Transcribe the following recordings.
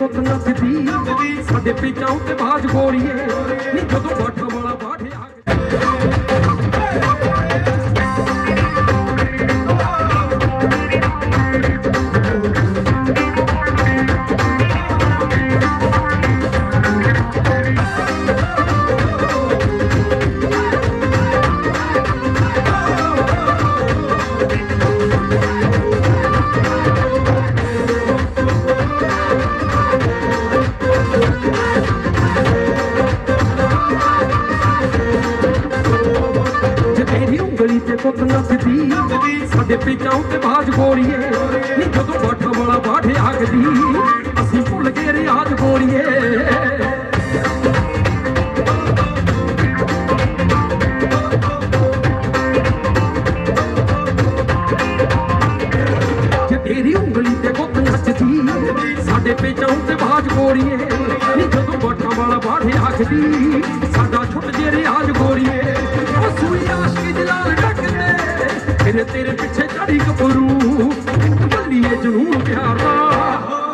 ਪੁੱਤ ਨੱਚਦੀ ਸਾਡੇ ਪੀਚਾਂ ਉੱਤੇ ਬਾਜ ਗੋਰੀਏ। ਨੀ ਜਦੋਂ ਬਾਠਾ ਸਾਡੇ ਪੀਚਾਂ ਉੱਤੇ ਬਾਜ ਗੋਰੀਏ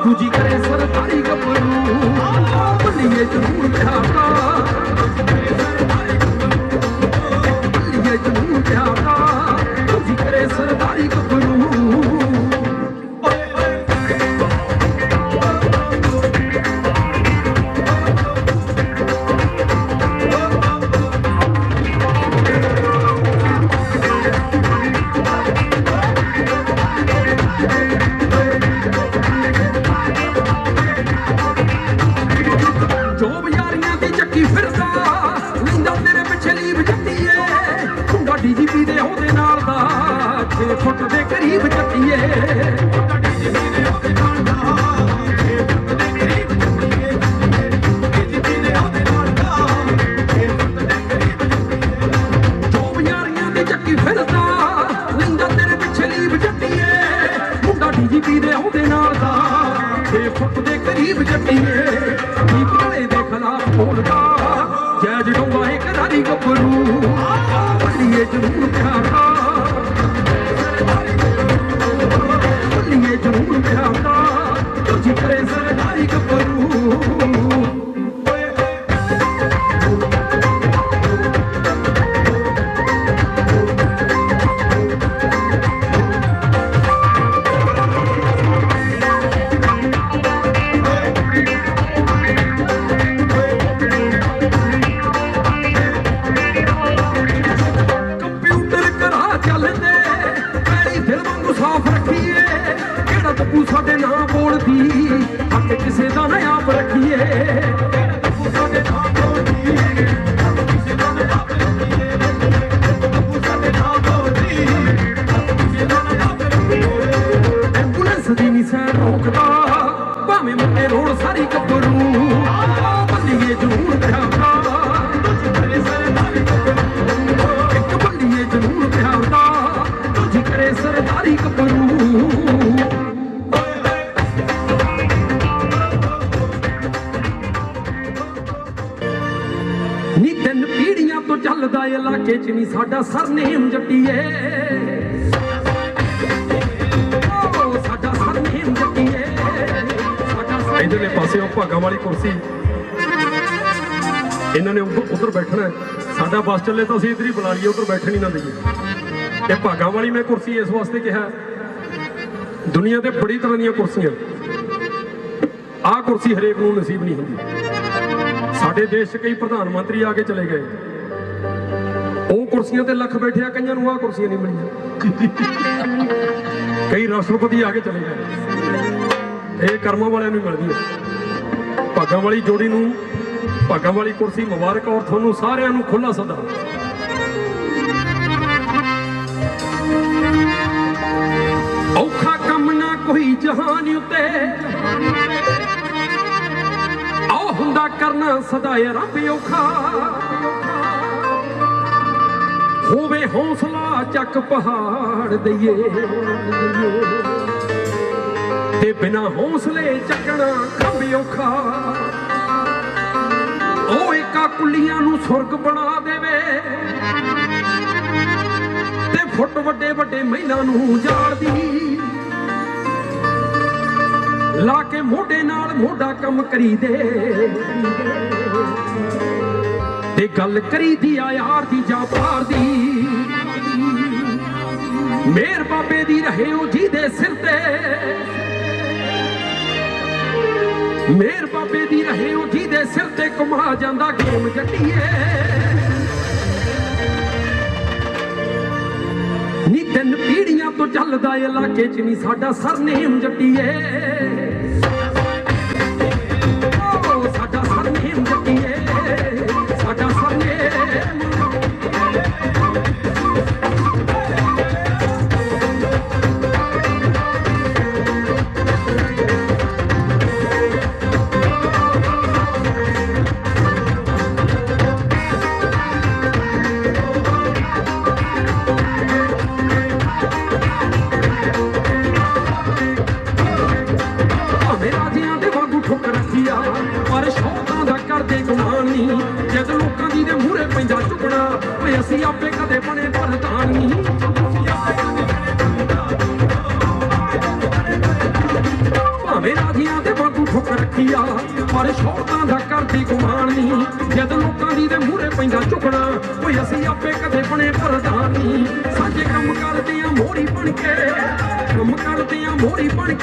ਦੂਜੀ ਕਰੇ ਸਰਦਾਰੀ ਕਪਰੂ ਬੱਲੀਏ ਜਨੂਨ ਪਿਆਰ ਫੁੱਟ ਦੇ ਕਰੀਬ ਜੱਟੀਏ ਪਾਸੇ ਵਾਲੀ ਕੁਰਸੀ। ਇਹਨਾਂ ਨੇ ਉਧਰ ਬੈਠਣਾ ਸਾਡਾ ਬੱਸ ਚੱਲੇ ਤਾਂ ਅਸੀਂ ਇਧਰ ਹੀ ਬੁਲਾ ਲਈਏ, ਉਧਰ ਬੈਠਣ ਹੀ ਨਾ ਦਈਏ। ਇਹ ਭਾਗਾਂ ਵਾਲੀ ਮੈਂ ਕੁਰਸੀ ਇਸ ਵਾਸਤੇ ਕਿਹਾ ਦੁਨੀਆ ਤੇ ਬੜੀ ਤਰ੍ਹਾਂ ਦੀਆਂ ਕੁਰਸੀਆਂ। ਆਹ ਕੁਰਸੀ ਹਰੇਕ ਨੂੰ ਨਸੀਬ ਨਹੀਂ ਹੁੰਦੀ। ਸਾਡੇ ਦੇਸ਼ 'ਚ ਕਈ ਪ੍ਰਧਾਨ ਮੰਤਰੀ ਆ ਕੇ ਚਲੇ ਗਏ। ਉਹ ਕੁਰਸੀਆਂ ਤੇ ਲੱਖ ਬੈਠਿਆ, ਕਈਆਂ ਨੂੰ ਆਹ ਕੁਰਸੀਆਂ ਨਹੀਂ ਮਿਲੀਆਂ। ਕਈ ਰਾਸ਼ਟਰਪਤੀ ਆ ਕੇ ਚਲੇ ਗਏ। ਇਹ ਕਰਮਾਂ ਵਾਲਿਆਂ ਨੂੰ ਹੀ ਮਿਲਦੀ ਹੈ ਭਾਗਾਂ ਵਾਲੀ ਜੋੜੀ ਨੂੰ ਭਾਗਾਂ ਵਾਲੀ ਕੁਰਸੀ ਮੁਬਾਰਕ ਔਰ ਤੁਹਾਨੂੰ ਸਾਰਿਆਂ ਨੂੰ ਖੁੱਲਾ ਸਦਾ। ਔਖਾ ਕੰਮ ਨਾ ਕੋਈ ਜਹਾਨ ਉਤੇ। ਆਹ ਹੁੰਦਾ ਕਰਨਾ ਸਦਾ ਏ ਰੱਬ ਔਖਾ। ਹੋਵੇ ਹੌਸਲਾ ਚੱਕ ਪਹਾੜ ਦਈਏ। ਤੇ ਬਿਨਾ ਹੌਸਲੇ ਚੱਕਣਾ ਖੰਭ ਔਖਾ। ਉਹ ਏਕਾ ਕੁੱਲੀਆਂ ਨੂੰ ਸੁਰਗ ਬਣਾ ਦੇਵੇ ਤੇ ਫੁੱਟ ਵੱਡੇ ਵੱਡੇ ਮਹਿਲਾਂ ਨੂੰ ਜਾੜਦੀ ਲਾ ਕੇ ਮੋਢੇ ਨਾਲ ਮੋਢਾ ਕੰਮ ਕਰੀ ਦੇ। ਤੇ ਗੱਲ ਕਰੀਦੀ ਆ ਯਾਰ ਦੀ ਜਾਂ ਪਾਰ ਦੀ। ਮੇਰ ਬਾਬੇ ਦੀ ਰਹੇ ਉਹ ਜਿਹਦੇ ਸਿਰ ਤੇ ਮੇਰ ਬਾਬੇ ਦੀ ਰਹੇ ਉਹ ਜਿਹਦੇ ਸਿਰ ਤੇ ਕਮਾ ਜਾਂਦਾ ਗੇਮ ਜੱਟੀਏ। ਨੀ ਤਿੰਨ ਪੀੜੀਆਂ ਤੋਂ ਚੱਲਦਾ ਇਲਾਕੇ 'ਚ ਨਹੀਂ ਸਾਡਾ ਸਰਨੇਮ ਜੱਟੀਏ।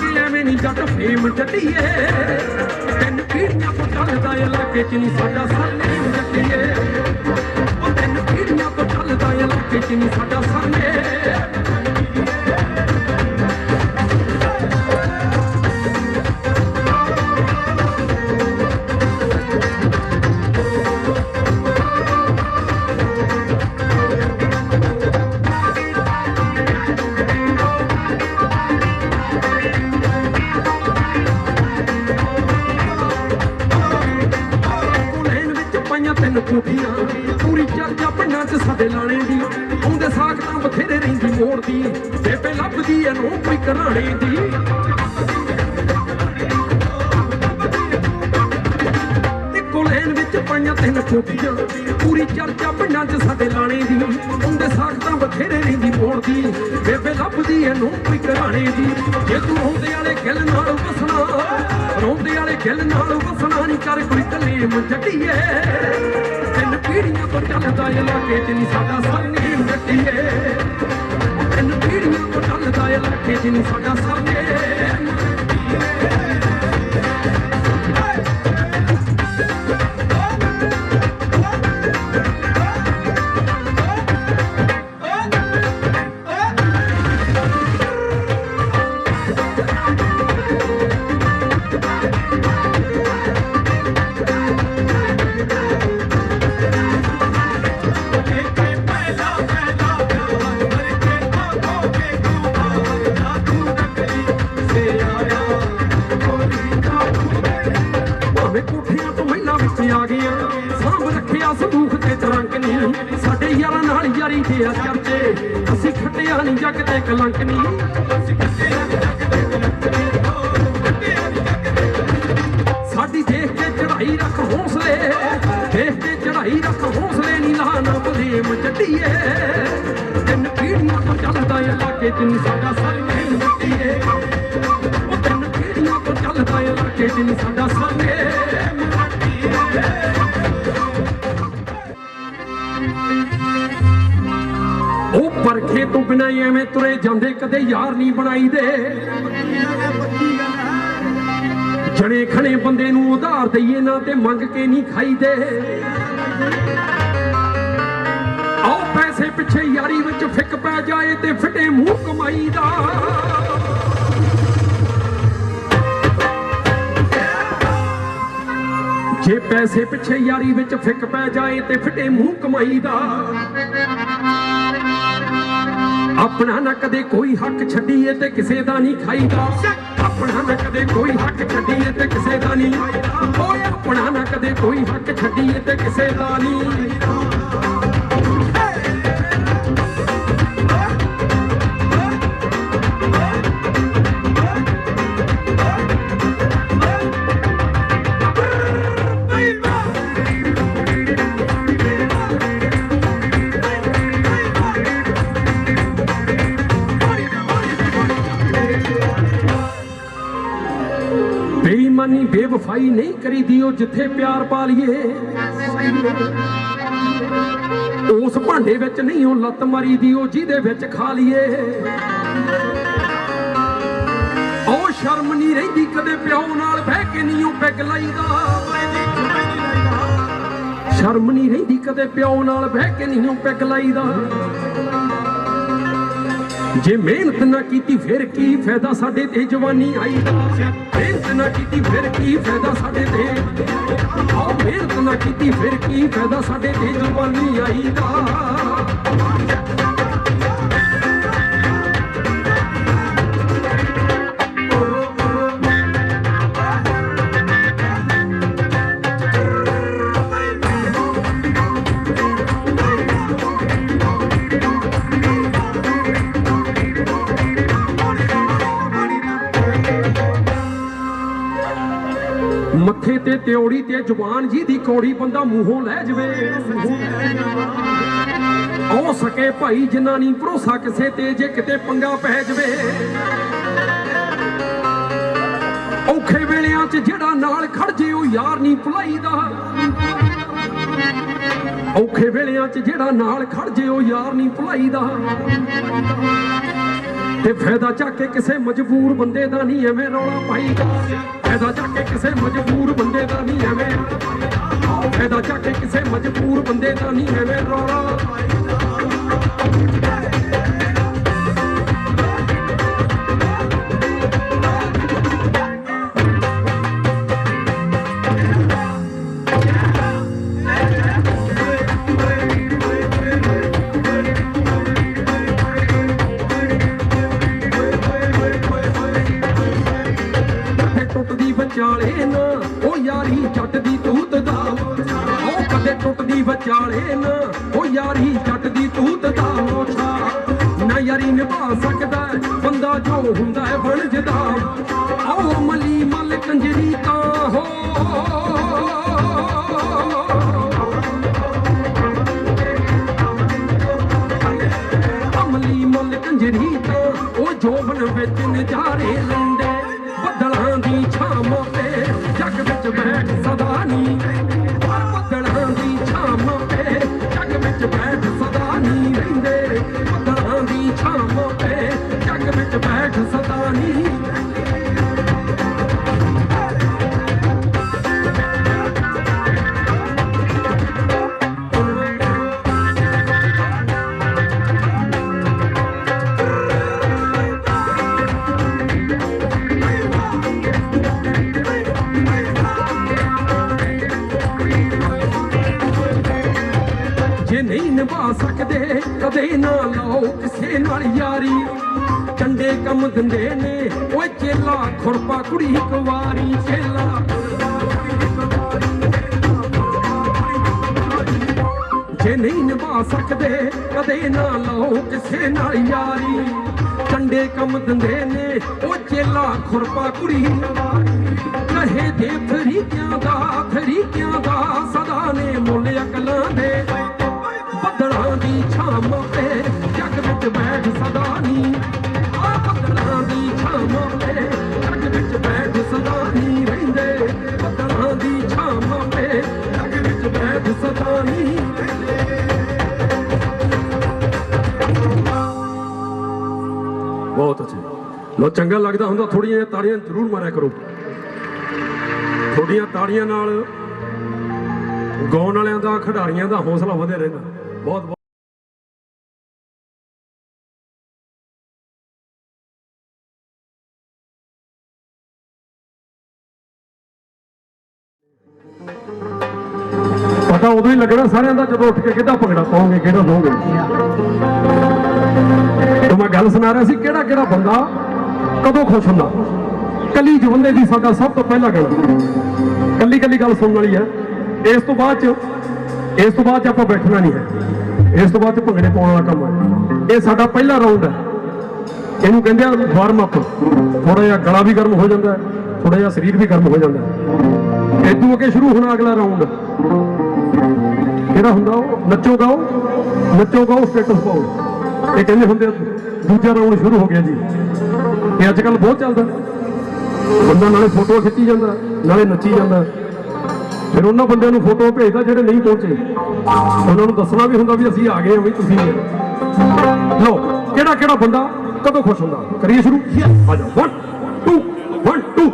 ਕੇ ਐਵੇਂ ਨਹੀਂ ਜੱਟ ਫੇਮ ਚੱਲੀਏ ਤਿੰਨ ਪੀੜੀਆਂ ਤੋਂ ਚੱਲਦਾ ਇਲਾਕੇ 'ਚ ਨਹੀਂ ਸਾਡਾ ਸਰਨੇਮ ਜੱਟੀਏ। ਉਹ ਤਿੰਨ ਪੀੜੀਆਂ ਤੋਂ ਚੱਲਦਾ ਇਲਾਕੇ 'ਚ ਨਹੀਂ ਸਾਡਾ ਸਰਨੇਮ ਦੀ। ਆਉਂਦੇ ਸਾਖ ਤਾਂ ਬਥੇਰੇ ਰਹਿੰਦੀ ਮੋੜਦੀ ਬੇਬੇ ਲੱਭਦੀ ਐ ਨੂੰ ਕੋਈ ਦੀ। ਲੈਣ ਵਿੱਚ ਪਾਈਆਂ ਤਿੰਨ ਕੋਠੀਆਂ ਪੂਰੀ ਚਰਚਾ ਪਿੰਡਾਂ 'ਚ ਸਾਡੇ ਲਾਣੇ ਦੀ। ਆਉਂਦੇ ਸਾਖ ਤਾਂ ਬਥੇਰੇ ਰਹਿੰਦੀ ਮੋੜਦੀ ਬੇਬੇ ਲੱਭਦੀ ਐ ਨੌਕਰੀ ਕੋਈ ਘਰਾਣੇ ਦੀ। ਜੇ ਤੂੰ ਰੋਂਦੇ ਵਾਲੇ ਗਿੱਲ ਨਾਲ ਵਸਣਾ, ਰੋਂਦੇ ਵਾਲੇ ਗਿੱਲ ਨਾਲ ਵਸਣਾ ਨਹੀਂ ਕਰ ਕੋਈ ਕਲੇਮ ਜੱਟੀਏ। ਤਿੰਨ ਪੀੜੀਆਂ ਤੋਂ ਚੱਲਦਾ ਇਲਾਕੇ 'ਚ ਨਹੀਂ ਸਾਡਾ ਸਰਨੇਮ ਜੱਟੀਏ ਤਿੰਨ ਪੀੜੀਆਂ ਤੋਂ ਚੱਲਦਾ ਇਲਾਕੇ 'ਚ ਨਹੀਂ ਸਾਡਾ ਸਰਨੇਮ ਸਾਡੀ ਦੇਖ ਕੇ ਚੜਾਈ ਰੱਖ ਹੌਸਲੇ, ਦੇਖ ਕੇ ਚੜਾਈ ਰੱਖ ਹੌਸਲੇ ਨਹੀਂ ਲਾਣਾ ਬਲੇਮ ਜੱਟੀਏ। ਤਿੰਨ ਪੀੜੀਆਂ ਤੋਂ ਚੱਲਦਾ ਇਲਾਕੇ ਚ ਨਹੀਂ ਸਾਡਾ ਸਰਨੇਮ ਜੱਟੀਏ ਉਹ ਤੋਂ ਬਿਨਾਂ ਹੀ ਐਵੇਂ ਤੁਰੇ ਜਾਂਦੇ, ਕਦੇ ਯਾਰ ਨਹੀਂ ਬਣਾਈ ਜਣੇ ਖਣੇ ਬੰਦੇ ਨੂੰ ਉਧਾਰ ਦਈਏ, ਨਾ ਤੇ ਮੰਗ ਕੇ ਨਹੀਂ ਖਾਈਦੇ ਆਓ ਪੈਸੇ ਪਿੱਛੇ ਯਾਰੀ ਵਿੱਚ ਫਿੱਕ ਪੈ ਜਾਏ ਤੇ ਫਿੱਟੇ ਮੂੰਹ ਕਮਾਈ ਦਾ। ਜੇ ਪੈਸੇ ਪਿੱਛੇ ਯਾਰੀ ਵਿੱਚ ਫਿੱਕ ਪੈ ਜਾਏ ਤੇ ਫਿੱਟੇ ਮੂੰਹ ਕਮਾਈ ਦਾ। ਆਪਣਾ ਨਾ ਕਦੇ ਕੋਈ ਹੱਕ ਛੱਡੀਏ ਤੇ ਕਿਸੇ ਦਾ ਨਹੀਂ ਖਾਈਦਾ। ਆਪਣਾ ਨਾ ਕਦੇ ਕੋਈ ਹੱਕ ਛੱਡੀਏ ਤੇ ਕਿਸੇ ਦਾ ਨਹੀਂ ਓਏ, ਆਪਣਾ ਨਾ ਕਦੇ ਕੋਈ ਹੱਕ ਛੱਡੀਏ ਤੇ ਕਿਸੇ ਦਾ ਨਹੀਂ ਬੇਵਫਾਈ ਨਹੀਂ ਕਰੀਦੀ ਉਹ ਜਿੱਥੇ ਪਿਆਰ ਪਾ ਲਈਏ ਉਸ ਭਾਂਡੇ ਵਿੱਚ ਨਹੀਂ ਉਹ ਲੱਤ ਮਾਰੀਦੀ ਉਹ ਜਿਹਦੇ ਵਿੱਚ ਖਾ ਲਈਏ। ਉਹ ਸ਼ਰਮ ਨਹੀਂ ਰਹਿੰਦੀ ਕਦੇ ਪਿਓ ਨਾਲ, ਬਹਿ ਕੇ ਨਹੀਂ ਉਹ ਪਿੱਗ ਲਾਈਦਾ। ਸ਼ਰਮ ਨਹੀਂ ਰਹਿੰਦੀ ਕਦੇ ਪਿਓ ਨਾਲ, ਬਹਿ ਕੇ ਨਹੀਂ ਉਹ ਪੈਗ ਲਾਈਦਾ। ਜੇ ਮਿਹਨਤ ਨਾ ਕੀਤੀ, ਫਿਰ ਕੀ ਫਾਇਦਾ ਸਾਡੇ ਤੇ ਜਵਾਨੀ ਆਈ ਮਿਹਨਤ ਨਾ ਕੀਤੀ, ਫਿਰ ਕੀ ਫਾਇਦਾ ਸਾਡੇ ਤੇ? ਆਹ ਮਿਹਨਤ ਨਾ ਕੀਤੀ, ਫਿਰ ਕੀ ਫਾਇਦਾ ਸਾਡੇ ਤੇ ਜਵਾਨੀ ਆਈ ਦਾ? ਤਿਉੜੀ ਤੇ ਜ਼ੁਬਾਨ ਜੀ ਦੀ ਕੌੜੀ ਬੰਦਾ ਮੂੰਹੋਂ ਲੈ ਜਵੇ। ਹੋ ਸਕੇ ਭਾਈ ਜਿਨ੍ਹਾਂ ਨਹੀਂ ਭਰੋਸਾ ਕਿਸੇ ਤੇ ਜੇ ਕਿਤੇ ਪੰਗਾ ਪੈ ਜਵੇ। ਔਖੇ ਵੇਲਿਆਂ 'ਚ ਜਿਹੜਾ ਨਾਲ ਖੜ ਜੇ ਉਹ ਯਾਰ ਨਹੀਂ ਭੁਲਾਈਦਾ ਔਖੇ ਵੇਲਿਆਂ 'ਚ ਜਿਹੜਾ ਨਾਲ ਖੜ ਜੇ ਉਹ ਯਾਰ ਨਹੀਂ ਭੁਲਾਈਦਾ ਤੇ ਫਾਇਦਾ ਚੱਕ ਕੇ ਕਿਸੇ ਮਜਬੂਰ ਬੰਦੇ ਦਾ ਨਹੀਂ ਐਵੇਂ ਰੌਲਾ ਪਾਈਦਾ ਫਾਇਦਾ ਚੱਕ ਕੇ ਕਿਸੇ ਮਜਬੂਰ ਬੰਦੇ ਦਾ ਨਹੀਂ ਐਵੇਂ ਫਾਇਦਾ ਚੱਕ ਕੇ ਕਿਸੇ ਮਜਬੂਰ ਬੰਦੇ ਦਾ ਨਹੀਂ ਐਵੇਂ ਰੌਲਾ ਕਦੇ ਉਹ ਜੋਬਨ ਵਿੱਚ ਸਕਦੇ, ਕਦੇ ਨਾ ਲਾਓ ਕਿਸੇ ਨਾਲ ਯਾਰੀ। ਚੰਡੇ ਕੰਮ ਦਿੰਦੇ ਨੇ, ਓਏ ਚੇਲਾ ਖੁਰਪਾ ਕੁੜੀ ਕੁਵਾਰੀ ਚੇਲਾ ਜੇ ਨਹੀਂ ਨਿਭਾ ਸਕਦੇ, ਕਦੇ ਨਾ ਲਾਓ ਕਿਸੇ ਨਾਲ ਯਾਰੀ। ਚੰਡੇ ਕੰਮ ਦਿੰਦੇ ਨੇ ਉਹ ਚੇਲਾ ਖੁਰਪਾ ਕੁੜੀ ਕਹੇ ਦੇ ਫਰੀਕਿਆਂ ਦਾ ਫਰੀਕਿਆਂ ਦਾ ਸਦਾ ਨੇ ਮੁੱਲ ਅਕਲਾਂ ਦੇ। ਬੱਦਲਾਂ ਦੀ ਛਾਂ ਤੇ ਜੱਗ ਵਿੱਚ ਬੈਠ ਸਦਾ ਨੀ। ਆ ਬੱਦਲਾਂ ਦੀ ਛਾਂ ਤੇ ਜੱਗ ਵਿੱਚ ਬੈਠ ਸਦਾ ਨੀ ਰਹਿੰਦੇ। ਬੱਦਲਾਂ ਦੀ ਛਾਂ ਤੇ ਜੱਗ ਵਿੱਚ ਬੈਠ ਸਦਾ ਨੀ ਬਹੁਤ ਅੱਛੇ। ਲੋ ਚੰਗਾ ਲੱਗਦਾ ਹੁੰਦਾ ਥੋੜੀਆਂ ਤਾੜੀਆਂ ਜ਼ਰੂਰ ਮਾਰਿਆ ਕਰੋ। ਥੋੜੀਆਂ ਤਾੜੀਆਂ ਨਾਲ ਗਾਉਣ ਵਾਲਿਆਂ ਦਾ, ਖਿਡਾਰੀਆਂ ਦਾ ਹੌਸਲਾ ਵਧਿਆ ਰਹਿੰਦਾ। ਬਹੁਤ ਬਹੁਤ ਪਤਾ ਉਦੋਂ ਹੀ ਲੱਗਣਾ ਸਾਰਿਆਂ ਦਾ ਜਦੋਂ ਉੱਠ ਕੇ ਕਿਹਦਾ ਭੰਗੜਾ ਪਾਉਂਗੇ ਕਿਹੜਾ ਦੋਗੇ। ਤੇ ਮੈਂ ਗੱਲ ਸੁਣਾ ਰਿਹਾ ਸੀ, ਕਿਹੜਾ ਕਿਹੜਾ ਬੰਦਾ ਕਦੋਂ ਖੁਸ਼ ਹੁੰਦਾ? ਕੱਲੀ ਜਵੰਦੇ ਦੀ ਸਾਡਾ ਸਭ ਤੋਂ ਪਹਿਲਾ ਗੱਲ। ਕੱਲੀ ਕੱਲੀ ਗੱਲ ਸੁਣਨ ਵਾਲੀ ਹੈ। ਇਸ ਤੋਂ ਬਾਅਦ ਚ ਇਸ ਤੋਂ ਬਾਅਦ ਚ ਆਪਾਂ ਬੈਠਣਾ ਨਹੀਂ ਹੈ। ਇਸ ਤੋਂ ਬਾਅਦ ਚ ਭੰਗੜੇ ਪਾਉਣ ਵਾਲਾ ਕੰਮ ਹੈ। ਇਹ ਸਾਡਾ ਪਹਿਲਾ ਰਾਉਂਡ ਹੈ। ਇਹਨੂੰ ਕਹਿੰਦੇ ਆ ਵਾਰਮ ਅਪ ਥੋੜਾ ਜਿਹਾ ਗਲਾ ਵੀ ਗਰਮ ਹੋ ਜਾਂਦਾ ਹੈ ਥੋੜਾ ਜਿਹਾ ਸਰੀਰ ਵੀ ਗਰਮ ਹੋ ਜਾਂਦਾ ਹੈ। ਇਦੋਂ ਅੱਗੇ ਸ਼ੁਰੂ ਹੋਣਾ ਅਗਲਾ ਰਾਉਂਡ ਕਿਹੜਾ ਹੁੰਦਾ ਉਹ? ਨੱਚੋ ਗਾਓ। ਨੱਚੋ ਗਾਓ ਸਟੇਟਸ ਪਾਓ। ਇਹ ਕਹਿੰਦੇ ਹੁੰਦੇ ਆ, ਦੂਜਾ ਰਾਉਂਡ ਸ਼ੁਰੂ ਹੋ ਗਿਆ ਜੀ। ਇਹ ਅੱਜ ਕੱਲ ਬਹੁਤ ਚੱਲਦਾ। ਬੰਦਾ ਨਾਲੇ ਫੋਟੋ ਖਿੱਚੀ ਜਾਂਦਾ ਨਾਲੇ ਨੱਚੀ ਜਾਂਦਾ। ਫਿਰ ਉਹਨਾਂ ਬੰਦਿਆਂ ਨੂੰ ਫੋਟੋ ਭੇਜਦਾ ਜਿਹੜੇ ਨਹੀਂ ਪਹੁੰਚੇ। ਉਹਨਾਂ ਨੂੰ ਦੱਸਣਾ ਵੀ ਹੁੰਦਾ ਵੀ ਅਸੀਂ ਆ ਗਏ ਵੀ ਤੁਸੀਂ ਲਓ ਕਿਹੜਾ ਕਿਹੜਾ ਬੰਦਾ ਕਦੋਂ ਖੁਸ਼ ਹੁੰਦਾ? ਕਰੀਏ ਸ਼ੁਰੂ? ਆ ਜਾਓ। 1 2 1 2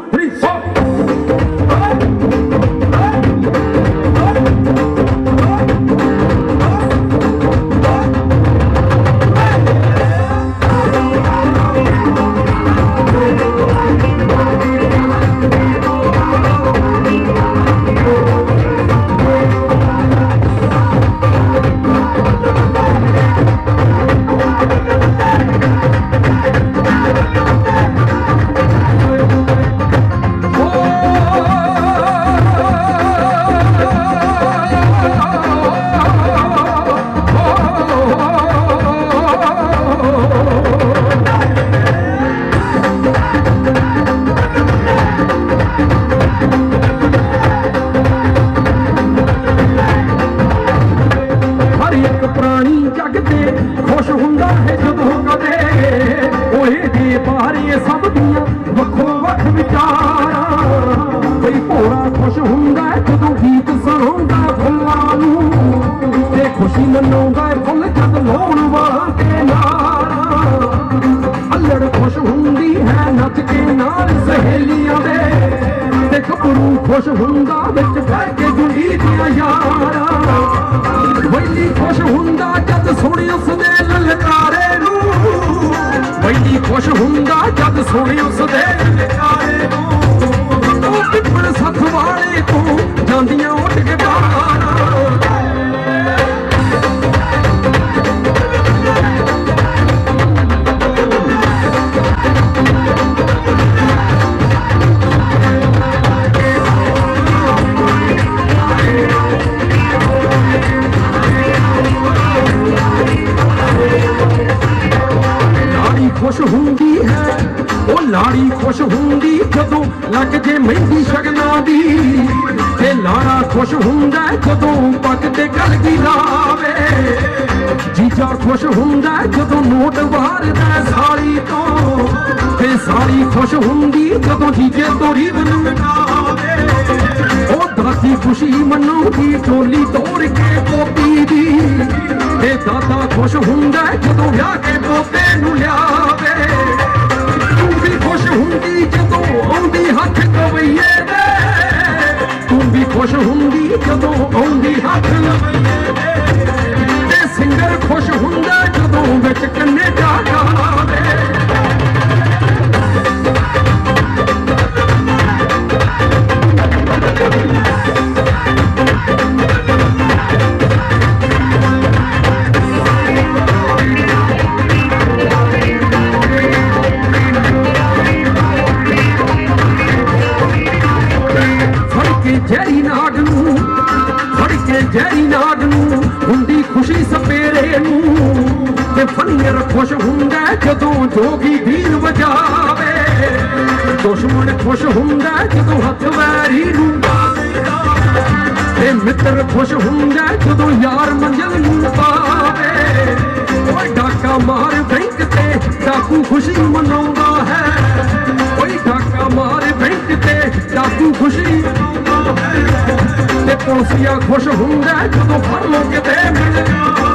ਖੁਸ਼ ਹੁੰਦਾ ਹੈ ਜਦੋਂ ਗੀਤ ਸੁਣਾਉਂਦਾ ਫੁੱਲਾਂ ਨੂੰ। ਤੇ ਖੁਸ਼ੀ ਮਨਾਉਂਦਾ ਫੁੱਲ ਜਦ ਲਾਉਣ ਵਾਲਾ ਤੇ ਨਾਰਾ ਖੁਸ਼ ਹੁੰਦੀ ਹੈ, ਨੱਚ ਕੇ ਨਾਲ ਸਹੇਲੀਆਂ ਦੇ। ਤੇ ਗੱਭਰੂ ਖੁਸ਼ ਹੁੰਦਾ, ਵਿੱਚ ਬਹਿ ਕੇ ਜੁੜੀ ਦੀਆਂ ਯਾਰਾਂ। ਵੈਲੀ ਖੁਸ਼ ਹੁੰਦਾ ਜਦ ਸੁਣੀ ਉਸਦੇ ਲਲਕਾਰੇ ਨੂੰ। ਵੈਲੀ ਖੁਸ਼ ਹੁੰਦਾ ਜਦ ਸੁਣੀ ਉਸਦੇ ਲਲਕਾਰੇ ਨੂੰ। ਉਹ ਪਿੱਪਲ ਸੱਥ ਵਾਲੇ ਤੋਂ ਜਾਂਦੀਆਂ ਉੱਡ ਕੇ ਬਾਹਰ। ਦਾਦਾ ਫੜ ਨਾਗ ਨੂੰ ਹੁੰਦੀ ਖੁਸ਼ੀ ਸਪੇਰੇ ਨੂੰ, ਤੇ ਫਨੀਰ ਖੁਸ਼ ਹੁੰਦਾ ਜਦੋਂ ਜੋਗੀ ਵੀਰ ਵਜਾਵੇ। ਦੁਸ਼ਮਣ ਖੁਸ਼ ਹੁੰਦਾ ਜਦੋਂ ਹੱਥ ਵੈਰੀ ਨੂੰ ਤੇ ਮਿੱਤਰ ਖੁਸ਼ ਹੁੰਦਾ ਜਦੋਂ ਯਾਰ ਮੰਜ਼ਲ ਨੂੰ ਪਾਵੇ। ਓਏ ਡਾਕਾ ਮਾਰ ਬੈਂਕ ਤੇ ਡਾਕੂ ਖੁਸ਼ੀ ਮਨਾਉਂਦਾ ਹੈ। ਓਏ ਡਾਕਾ ਮਾਰ ਬੈਂਕ ਤੇ ਡਾਕੂ ਖੁਸ਼ੀ ਮਨਾਉਂਦਾ ਹੈ। ਤੇ ਖੁਸ਼ ਹੁੰਦਾ ਜਦੋਂ ਫੜ ਲੋ ਕਿਤੇ ਮਿਲ ਜਾਵੇ